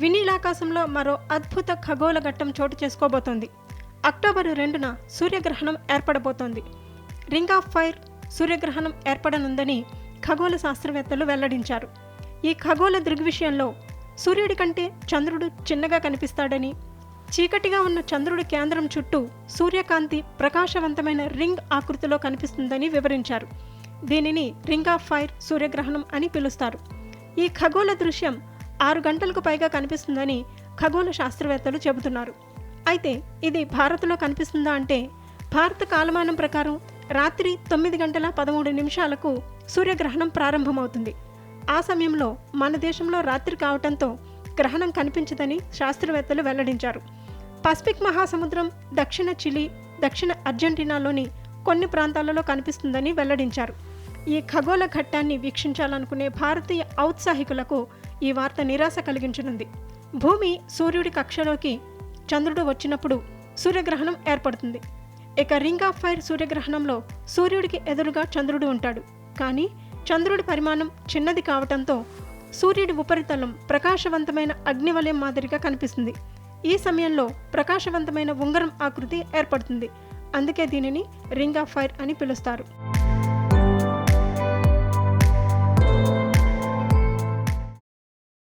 వినీలాకాశంలో మరో అద్భుత ఖగోళ ఘట్టం చోటు చేసుకోబోతోంది. అక్టోబరు రెండున సూర్యగ్రహణం ఏర్పడబోతోంది. రింగ్ ఆఫ్ ఫైర్ సూర్యగ్రహణం ఏర్పడనుందని ఖగోళ శాస్త్రవేత్తలు వెల్లడించారు. ఈ ఖగోళ దృగ్విషయంలో సూర్యుడి కంటే చంద్రుడు చిన్నగా కనిపిస్తాడని చీకటిగా ఉన్న చంద్రుడి కేంద్రం చుట్టూ సూర్యకాంతి ప్రకాశవంతమైన రింగ్ ఆకృతిలో కనిపిస్తుందని వివరించారు. దీనిని రింగ్ ఆఫ్ ఫైర్ సూర్యగ్రహణం అని పిలుస్తారు. ఈ ఖగోళ దృశ్యం ఆరు గంటలకు పైగా కనిపిస్తుందని ఖగోళ శాస్త్రవేత్తలు చెబుతున్నారు. అయితే ఇది భారత్లో కనిపిస్తుందా అంటే భారత కాలమానం ప్రకారం రాత్రి తొమ్మిది గంటల పదమూడు నిమిషాలకు సూర్యగ్రహణం ప్రారంభమవుతుంది. ఆ సమయంలో మన దేశంలో రాత్రి కావటంతో గ్రహణం కనిపించదని శాస్త్రవేత్తలు వెల్లడించారు. పసిఫిక్ మహాసముద్రం దక్షిణ చిలీ దక్షిణ అర్జెంటీనాలోని కొన్ని ప్రాంతాలలో కనిపిస్తుందని వెల్లడించారు. ఈ ఖగోళ ఘట్టాన్ని వీక్షించాలనుకునే భారతీయ ఔత్సాహికులకు ఈ వార్త నిరాశ కలిగించనుంది. భూమి సూర్యుడి కక్షలోకి చంద్రుడు వచ్చినప్పుడు సూర్యగ్రహణం ఏర్పడుతుంది. ఇక రింగ్ ఆఫ్ ఫైర్ సూర్యగ్రహణంలో సూర్యుడికి ఎదురుగా చంద్రుడు ఉంటాడు. కానీ చంద్రుడి పరిమాణం చిన్నది కావటంతో సూర్యుడి ఉపరితలం ప్రకాశవంతమైన అగ్నివలయం మాదిరిగా కనిపిస్తుంది. ఈ సమయంలో ప్రకాశవంతమైన ఉంగరం ఆకృతి ఏర్పడుతుంది. అందుకే దీనిని రింగ్ ఆఫ్ ఫైర్ అని పిలుస్తారు.